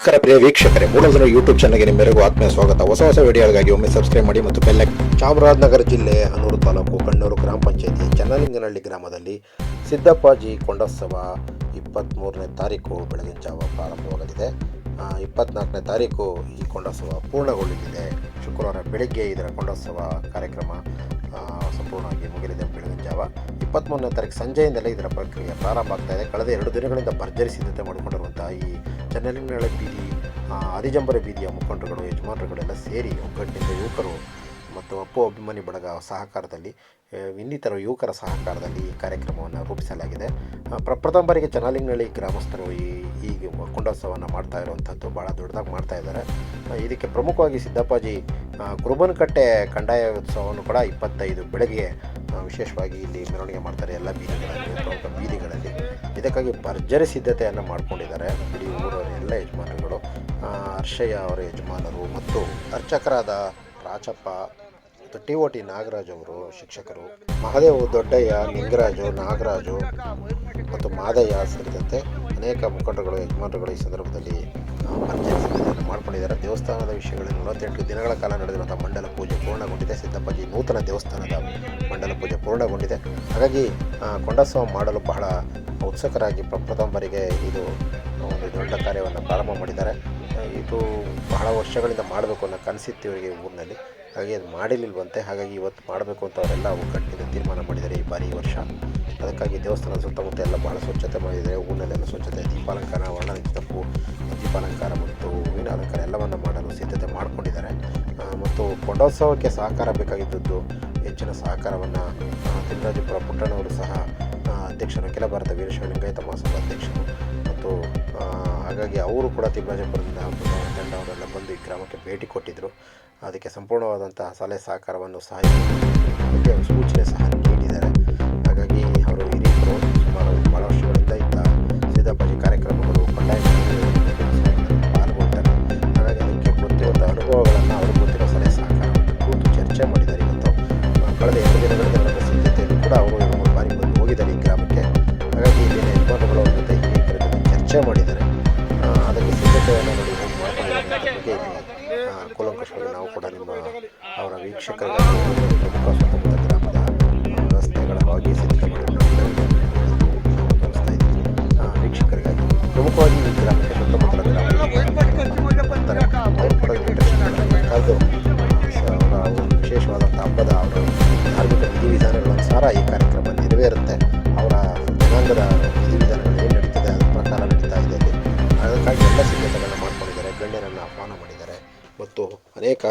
ನಮಸ್ಕಾರ ಪ್ರಿಯ ವೀಕ್ಷಕರೇ ಮೂಲಜನ ಯೂಟ್ಯೂಬ್ ಚಾನಲ್ಗೆ ನಿಮ್ಮೆಲ್ಲರಿಗೂ ಆತ್ಮೀಯ ಸ್ವಾಗತ. ಹೊಸ ಹೊಸ ವಿಡಿಯೋಗಳಿಗಾಗಿ ಒಮ್ಮೆ ಸಬ್ಸ್ಕ್ರೈಬ್ ಮಾಡಿ ಮತ್ತು ಬೆಲ್ಲ ಚಾಮರಾಜನಗರ ಜಿಲ್ಲೆ ಹನೂರು ತಾಲೂಕು ಕಣ್ಣೂರು ಗ್ರಾಮ ಪಂಚಾಯತಿ ಚನ್ನಲಿಂಗನಹಳ್ಳಿ ಗ್ರಾಮದಲ್ಲಿ ಸಿದ್ದಪ್ಪಾಜಿ ಕೊಂಡೋತ್ಸವ ಇಪ್ಪತ್ತ್ಮೂರನೇ ತಾರೀಕು ಬೆಳಗಿನ ಜಾವ ಪ್ರಾರಂಭವಾಗಲಿದೆ. ಇಪ್ಪತ್ನಾಲ್ಕನೇ ತಾರೀಕು ಈ ಕೊಂಡೋತ್ಸವ ಪೂರ್ಣಗೊಳ್ಳಲಿದೆ. ಶುಕ್ರವಾರ ಬೆಳಗ್ಗೆ ಇದರ ಕೊಂಡೋತ್ಸವ ಕಾರ್ಯಕ್ರಮ ಸಂಪೂರ್ಣವಾಗಿ ಮುಗಿಲಿದೆ ಬೆಳಗಿನ ಜಾವ ಇಪ್ಪತ್ತ್ಮೂರನೇ ತಾರೀಕು ಸಂಜೆಯಿಂದಲೇ ಇದರ ಪ್ರಕ್ರಿಯೆ ಪ್ರಾರಂಭ ಆಗ್ತಾ ಇದೆ. ಕಳೆದ ಎರಡು ದಿನಗಳಿಂದ ಭರ್ಜರಿ ಸಿದ್ಧತೆ ಮಾಡಿಕೊಂಡಿರುವಂಥ ಈ ಚನ್ನಲಿಂಗನಹಳ್ಳಿ ಬೀದಿ ಅರಿಜಂಬರ ಬೀದಿಯ ಮುಖಂಡರುಗಳು, ಯಜಮಾನರುಗಳೆಲ್ಲ ಸೇರಿ ಒಗ್ಗಟ್ಟಿನಿಂದ ಯುವಕರು ಮತ್ತು ಅಪ್ಪು ಅಭಿಮಾನಿ ಬಳಗ ಸಹಕಾರದಲ್ಲಿ ಇನ್ನಿತರ ಯುವಕರ ಸಹಕಾರದಲ್ಲಿ ಈ ಕಾರ್ಯಕ್ರಮವನ್ನು ರೂಪಿಸಲಾಗಿದೆ. ಪ್ರಪ್ರಥಮ ಬಾರಿಗೆ ಚನ್ನಲಿಂಗನಹಳ್ಳಿ ಗ್ರಾಮಸ್ಥರು ಈ ಈ ಕೊಂಡೋತ್ಸವವನ್ನು ಮಾಡ್ತಾ ಇರುವಂಥದ್ದು ಭಾಳ ದೊಡ್ಡದಾಗಿ ಮಾಡ್ತಾ ಇದ್ದಾರೆ. ಇದಕ್ಕೆ ಪ್ರಮುಖವಾಗಿ ಸಿದ್ದಪ್ಪಾಜಿ ಕುರುಬನಕಟ್ಟೆ ಕಂದಾಯ ಉತ್ಸವವನ್ನು ಕೂಡ ಇಪ್ಪತ್ತೈದು ಬೆಳಗ್ಗೆ ವಿಶೇಷವಾಗಿ ಇಲ್ಲಿ ಮೆರವಣಿಗೆ ಮಾಡ್ತಾರೆ ಎಲ್ಲ ಬೀದಿಗಳಲ್ಲಿ ಪ್ರಮುಖ ಬೀದಿಗಳಲ್ಲಿ. ಇದಕ್ಕಾಗಿ ಭರ್ಜರಿ ಸಿದ್ಧತೆಯನ್ನು ಮಾಡಿಕೊಂಡಿದ್ದಾರೆ. ಇಡೀ ಊರವರ ಎಲ್ಲ ಯಜಮಾನರುಗಳು ಆ, ಹರ್ಷಯ್ಯ ಅವರ ಯಜಮಾನರು ಮತ್ತು ಅರ್ಚಕರಾದ Rachappa T O T Nagaraj ಅವರು ಶಿಕ್ಷಕರು ಮಹದೇವ್ ದೊಡ್ಡಯ್ಯ ನಿಂಗರಾಜು ನಾಗರಾಜು ಮತ್ತು ಮಾದಯ್ಯ ಸೇರಿದಂತೆ ಅನೇಕ ಮುಖಂಡರುಗಳು ಯಜಮಾನರುಗಳು ಈ ಸಂದರ್ಭದಲ್ಲಿ ಸಿದ್ಧತೆಯನ್ನು ಮಾಡ್ಕೊಂಡಿದ್ದಾರೆ. ದೇವಸ್ಥಾನದ ವಿಷಯಗಳಲ್ಲಿ ನಲವತ್ತೆಂಟು ದಿನಗಳ ಕಾಲ ನಡೆದಿರುವಂಥ ಮಂಡಲ ಪೂಜೆ ಪೂರ್ಣಗೊಂಡಿದೆ. ಸಿದ್ದಪ್ಪಾಜಿ ನೂತನ ದೇವಸ್ಥಾನದ ಮಂಡಲ ಪೂಜೆ ಪೂರ್ಣಗೊಂಡಿದೆ. ಹಾಗಾಗಿ ಆ, ಮಾಡಲು ಬಹಳ ಉತ್ಸುಕರಾಗಿ ಪ್ರಪ್ರಥಮ ಬಾರಿಗೆ ಇದು ಒಂದು ದೊಡ್ಡ ಕಾರ್ಯವನ್ನು ಪ್ರಾರಂಭ ಮಾಡಿದ್ದಾರೆ. ಇದು ಬಹಳ ವರ್ಷಗಳಿಂದ ಮಾಡಬೇಕು ಅನ್ನೋ ಕನಸಿತ್ತು ಇವರಿಗೆ ಊರಿನಲ್ಲಿ. ಹಾಗೆ ಅದು ಮಾಡಿರ್ಲಿಲ್ವಂತೆ ಹಾಗಾಗಿ ಇವತ್ತು ಮಾಡಬೇಕು ಅಂತ ಅವರೆಲ್ಲ ಒಗ್ಗಟ್ಟಿನಿಂದ ತೀರ್ಮಾನ ಮಾಡಿದ್ದಾರೆ ಈ ಬಾರಿ ಈ ವರ್ಷ. ಅದಕ್ಕಾಗಿ ದೇವಸ್ಥಾನದ ಸುತ್ತಮುತ್ತ ಎಲ್ಲ ಬಹಳ ಸ್ವಚ್ಛತೆ ಮಾಡಿದರೆ ಊರಿನಲ್ಲೆಲ್ಲ ಸ್ವಚ್ಛತೆ, ದೀಪಾಲಂಕಾರ ವರ್ಣರಂಜಿತ ಪೂ ದೀಪಾಲಂಕಾರ ಮತ್ತು ಹೂವಿನ ಅಲಂಕಾರ ಎಲ್ಲವನ್ನು ಮಾಡಲು ಸಿದ್ಧತೆ ಮಾಡಿಕೊಂಡಿದ್ದಾರೆ. ಮತ್ತು ಕೊಂಡೋತ್ಸವಕ್ಕೆ ಸಹಕಾರ ಬೇಕಾಗಿದ್ದದ್ದು ಹೆಚ್ಚಿನ ಸಹಕಾರವನ್ನು ತಿಂಗಳಾಜಿಪುರ ಪುಟ್ಟಣ್ಣವರು ಸಹ ಅಧ್ಯಕ್ಷರು, ಅಖಿಲ ಭಾರತ ವೀರಶೈವ ಲಿಂಗಾಯತ ಅಧ್ಯಕ್ಷರು ಮತ್ತು ಹಾಗಾಗಿ ಅವರು ಕೂಡ ತಿಮ್ಮರಾಜಪುರದಿಂದ ತಂಡ ಅವರೆಲ್ಲ ಬಂದು ಈ ಗ್ರಾಮಕ್ಕೆ ಭೇಟಿ ಕೊಟ್ಟಿದ್ದರು ಅದಕ್ಕೆ ಸಂಪೂರ್ಣವಾದಂತಹ ಸಲಹೆ ಸಹಕಾರವನ್ನು ಸಹ ಅನುಭವಗಳನ್ನು ಅವರು ಗೊತ್ತಿರೋ ಸಲಹೆ ಸಹಕಾರ ಕೂತು ಚರ್ಚೆ ಮಾಡಿದ್ದಾರೆ. ಇವತ್ತು ಕಳೆದ ಎರಡು ದಿನಗಳಿಂದ ನಡೆದ ಸಿದ್ಧತೆಯಲ್ಲಿ ಕೂಡ ಅವರು ಮೂರು ಬಾರಿ ಬಂದು ಹೋಗಿದ್ದಾರೆ ಈ ಗ್ರಾಮಕ್ಕೆ. ಹಾಗಾಗಿ ಇಲ್ಲಿನ ಯಜಮಾನರುಗಳ ಜೊತೆ ಹಿರಿಯರ ಚರ್ಚೆ ಮಾಡಿದ್ದಾರೆ. ಅದಕ್ಕೆ ಸಿದ್ಧತೆಯನ್ನು ನೋಡಿ ಬಗ್ಗೆ ಕೂಲಂಕಷವಾಗಿ ನಾವು ಕೂಡ ನಿಮ್ಮ ಅವರ ವೀಕ್ಷಕರಿಗಾಗಿ ಹಬ್ಬದ ಅವರ ಧಾರ್ಮಿಕ ವಿಧಿವಿಧಾನಗಳನುಸಾರ ಈ ಕಾರ್ಯಕ್ರಮ ನೆರವೇರುತ್ತೆ. ಅವರ ಜನಾಂಗದ ವಿಧಿವಿಧಾನಗಳು ಏನು ನಡೀತದೆ, ಅದರ ಪ್ರಕಾರ ನಡೀತಾ ಇದೆ ಅದಕ್ಕಾಗಿ ಎಲ್ಲ ಸಿದ್ಧತೆಗಳನ್ನು ಮಾಡಿಕೊಂಡಿದ್ದಾರೆ. ಗಣ್ಯರನ್ನು ಆಹ್ವಾನ ಮಾಡಿದ್ದಾರೆ. ಮತ್ತು ಅನೇಕ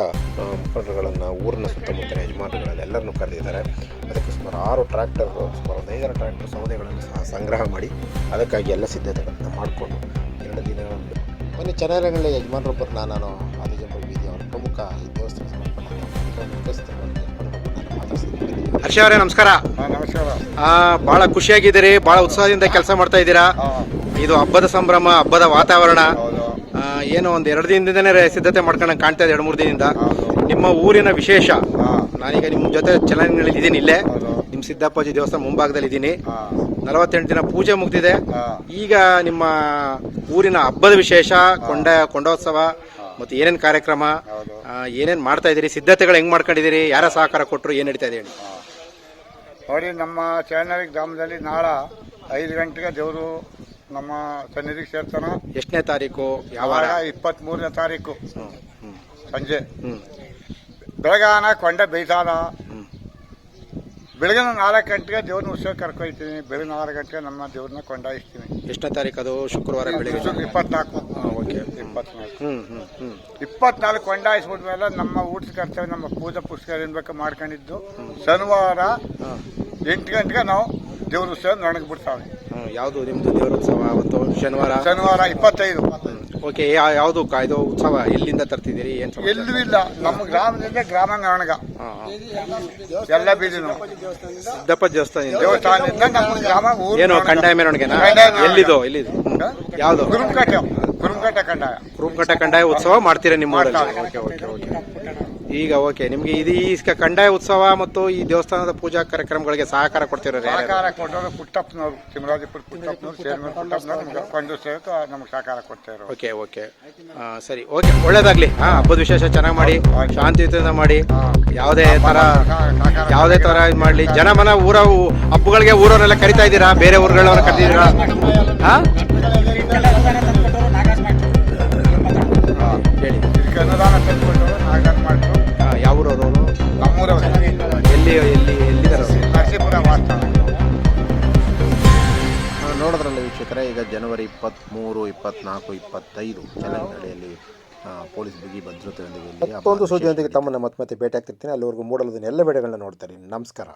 ಮುಖಂಡರುಗಳನ್ನು, ಊರಿನ ಸುತ್ತಮುತ್ತಲ ಯಜಮಾನಗಳಲ್ಲಿ ಎಲ್ಲರನ್ನೂ ಕರೆದಿದ್ದಾರೆ. ಅದಕ್ಕೆ ಸುಮಾರು ಆರು ಟ್ರ್ಯಾಕ್ಟರ್, ಸುಮಾರು ಒಂದು ಐದಾರು ಟ್ರ್ಯಾಕ್ಟರ್ ಸೌದೆಗಳನ್ನು ಸಹ ಸಂಗ್ರಹ ಮಾಡಿ ಅದಕ್ಕಾಗಿ ಎಲ್ಲ ಸಿದ್ಧತೆಗಳನ್ನು ಮಾಡಿಕೊಂಡು ಎರಡು ದಿನಗಳಲ್ಲಿ ಮೊನ್ನೆ ಚೆನ್ನಾಗಿರಗಳಲ್ಲಿ ಯಜಮಾನರೊಬ್ಬರನ್ನ ನಾನು ಅಲ್ಲಿಗೆ ಬೀದಿ ಅವರ ಪ್ರಮುಖ ಈ ದೇವಸ್ಥಾನ ಮಾತಾಡ್ಸಿದ್ದೀನಿ ಹರ್ಷ ಅವರೇ ನಮಸ್ಕಾರ. ಬಹಳ ಖುಷಿಯಾಗಿದ್ದೀರಿ ಬಹಳ ಉತ್ಸಾಹದಿಂದ ಕೆಲಸ ಮಾಡ್ತಾ ಇದ್ದೀರಾ? ಇದು ಹಬ್ಬದ ಸಂಭ್ರಮ ಹಬ್ಬದ ವಾತಾವರಣ. ಏನು ಒಂದು ಎರಡು ದಿನದಿಂದನೇ ಸಿದ್ಧತೆ ಮಾಡ್ಕೊಂಡಂಗೆ ಕಾಣ್ತಾ ಇದೆ ಎರಡು ಮೂರು ದಿನದಿಂದ. ನಿಮ್ಮ ಊರಿನ ವಿಶೇಷ. ನಾನೀಗ ನಿಮ್ಮ ಜೊತೆ ಚಲನೆಗಳಲ್ಲಿ ಇದ್ದೀನಿ ಇಲ್ಲೇ. ನಿಮ್ಮ ಸಿದ್ದಪ್ಪಾಜಿ ದೇವಸ್ಥಾನ ಮುಂಭಾಗದಲ್ಲಿ ಇದ್ದೀನಿ. ನಲವತ್ತೆಂಟು ದಿನ ಪೂಜೆ ಮುಗ್ದಿದೆ. ಈಗ ನಿಮ್ಮ ಊರಿನ ಹಬ್ಬದ ವಿಶೇಷ ಕೊಂಡ ಕೊಂಡೋತ್ಸವ ಮತ್ತೆ ಏನೇನು ಕಾರ್ಯಕ್ರಮ ಏನೇನು ಮಾಡ್ತಾ ಇದ್ದೀರಿ ಸಿದ್ಧತೆಗಳು ಹೆಂಗ್ ಮಾಡ್ಕೊಂಡಿದ್ದೀರಿ ಯಾರ ಸಹಕಾರ ಕೊಟ್ಟರು ಏನು ನಡೀತಾ ಇದೆ ಹೇಳಿ. ನೋಡಿ ನಮ್ಮ ಚಾನಲ್ ಗ್ರಾಮದಲ್ಲಿ ನಾಳೆ ಐದು ಗಂಟೆಗೆ ದೇವರು ನಮ್ಮ ಸನ್ನಿಧಿಗೆ ಸೇರ್ತಾನ. ಎಷ್ಟನೇ ತಾರೀಕು? ಯಾವಾಗ ಇಪ್ಪತ್ತ್ ಮೂರನೇ ತಾರೀಕು. ಸಂಜೆ. ಬೆಳಗಾನ ಕೊಂಡೆ ಬೈತಾನ ಹ್ಮ್. ಬೆಳಗಿನ ನಾಲ್ಕು ಗಂಟೆಗೆ ದೇವ್ರನ್ನ ಉತ್ಸವ ಕರ್ಕೊಯ್ತೀನಿ ಬೆಳಗ್ಗೆ ನಾಲ್ಕು ಗಂಟೆಗೆ ನಮ್ಮ ದೇವ್ರನ್ನ ಕೊಂಡಾಯಿಸ್ತೀನಿ. ಎಷ್ಟನೇ ತಾರೀಕು ಅದು ಶುಕ್ರವಾರ ಬೆಳಿಗ್ಗೆ? ಇಪ್ಪತ್ನಾಲ್ಕು. ಓಕೆ. ಇಪ್ಪತ್ನಾಲ್ಕು. ಹ್ಞೂ ಹ್ಞೂ ಹ್ಞೂ ಇಪ್ಪತ್ನಾಲ್ಕು ಕೊಂಡಾಯಿಸ್ಬಿಟ್ಮೇಲೆ ನಮ್ಮ ಊಟದ ಕರ್ತವ್ಯ ನಮ್ಮ ಪೂಜಾ ಪುಸ್ತಕ ಏನ್ಬೇಕು ಮಾಡ್ಕೊಂಡಿದ್ದು. ಶನಿವಾರ ಎಂಟು ಗಂಟೆಗೆ ನಾವು ದೇವ್ರ ಉತ್ಸವ ನೊಣಗ್ ಬಿಡ್ತಾವೆ ಹ್ಮ್. ಯಾವುದು? ನಿಮ್ದು ದೇವ್ರ ಉತ್ಸವ ಅವತ್ತು? ಶನಿವಾರ? ಶನಿವಾರ ಇಪ್ಪತ್ತೈದು. ಓಕೆ ಯಾವುದು ಇದು ಉತ್ಸವ ಎಲ್ಲಿಂದ ತರ್ತಿದ್ದೀರಿ? ಏನ್ ಎಲ್ಲೂ ಇಲ್ಲ. ನಮ್ಮ ಗ್ರಾಮದಿಂದ ಹಾ. ಎಲ್ಲ ಬೀದಿನು. ಸಿದ್ದಪ್ಪ ದೇವಸ್ಥಾನ ದೇವಸ್ಥಾನದಿಂದ ನಮ್ಮ ಗ್ರಾಮ ಊರು ಏನು ಕಂಡಾಯ ಮೆರವಣಿಗೆನಾ. ಎಲ್ಲಿದು ಎಲ್ಲಿದು. ಯಾವುದು? ಕುರುಮಕಟ್ಟ. ಗುರುಮಕಟ್ಟೆ ಕಂಡಾಯ ರೂಪಘಟ್ಟ ಕಂದಾಯ ಉತ್ಸವ ಮಾಡ್ತೀರಾ ನಿಮ್ಮ ಓಕೆ ಓಕೆ ಓಕೆ ಈಗ ಓಕೆ ನಿಮ್ಗೆ ಇದು ಈ ಕಂದಾಯ ಉತ್ಸವ ಮತ್ತು ಈ ದೇವಸ್ಥಾನದ ಪೂಜಾ ಕಾರ್ಯಕ್ರಮಗಳಿಗೆ ಸಹಕಾರ ಕೊಡ್ತಿರೋ? ಸಹಕಾರ ಕೊಟ್ಟವರು ಪುಟ್ಟಪ್ಪನವರು ತಿಮ್ಮರಾಜಪುರ ಪುಟ್ಟಪ್ಪನವರು ಚೇರ್ಮನ್ ಪುಟ್ಟಪ್ಪನವರು ನಮ್ಗೆ ಕೊಂಡು ಸೇರಿತು ನಮ್ಗೆ ಸಹಕಾರ ಕೊಡ್ತಾರೆ ಓಕೆ ಓಕೆ ಸರಿ ಓಕೆ ಒಳ್ಳೇದಾಗ್ಲಿ. ಹಾ ಹಬ್ಬದ ವಿಶೇಷ ಚೆನ್ನಾಗಿ ಮಾಡಿ ಶಾಂತಿಯುತದಿಂದ ಮಾಡಿ ಯಾವುದೇ ತರ ಯಾವುದೇ ತರ ಇದು ಮಾಡ್ಲಿ. ಜನ ಮನ ಊರ ಹಬ್ಬಗಳಿಗೆ ಊರವರೆಲ್ಲ ಕರಿತಾ ಇದ್ದೀರಾ? ಬೇರೆ ಊರುಗಳವ್ರ ಕರಿತಿದ್ದೀರಾ ಹಾ? ಅನುದಾನ ತಂದುಬಿಟ್ಟು ನಾಗರಾಜ್ ಮಾಡಿದ್ರು ಯಾವ ಊರವರು ಅವರು ನಮ್ಮೂರವರು. ಎಲ್ಲಿ ಎಲ್ಲಿ ಎಲ್ಲಿದ್ದಾರೆ ಅವ್ರು? ನರಸೀಪುರ ವಾಸ್ತವ ನೋಡಿದ್ರಲ್ಲ ವೀಕ್ಷಕರೇ ಈಗ ಜನವರಿ ಇಪ್ಪತ್ತ್ಮೂರು ಇಪ್ಪತ್ನಾಲ್ಕು ಇಪ್ಪತ್ತೈದು ಚಲನಹಳ್ಳಿಯಲ್ಲಿ ಆ, ಪೊಲೀಸ್ ಬಿಗಿ ಭದ್ರತೆಯೊಂದಿಗೆ ಇಲ್ಲಿ ಮತ್ತೊಂದು ಸುದ್ದಿಯೊಂದಿಗೆ ತಮ್ಮನ್ನು ಮತ್ತೆ ಮತ್ತೆ ಭೇಟಿ ಆಗ್ತಿರ್ತೀನಿ ಅಲ್ಲಿವರೆಗೂ ಮೂಡಲದನ್ನ ಎಲ್ಲ ವಿಡಿಯೋಗಳನ್ನ ನೋಡ್ತಾರೆ ನಮಸ್ಕಾರ.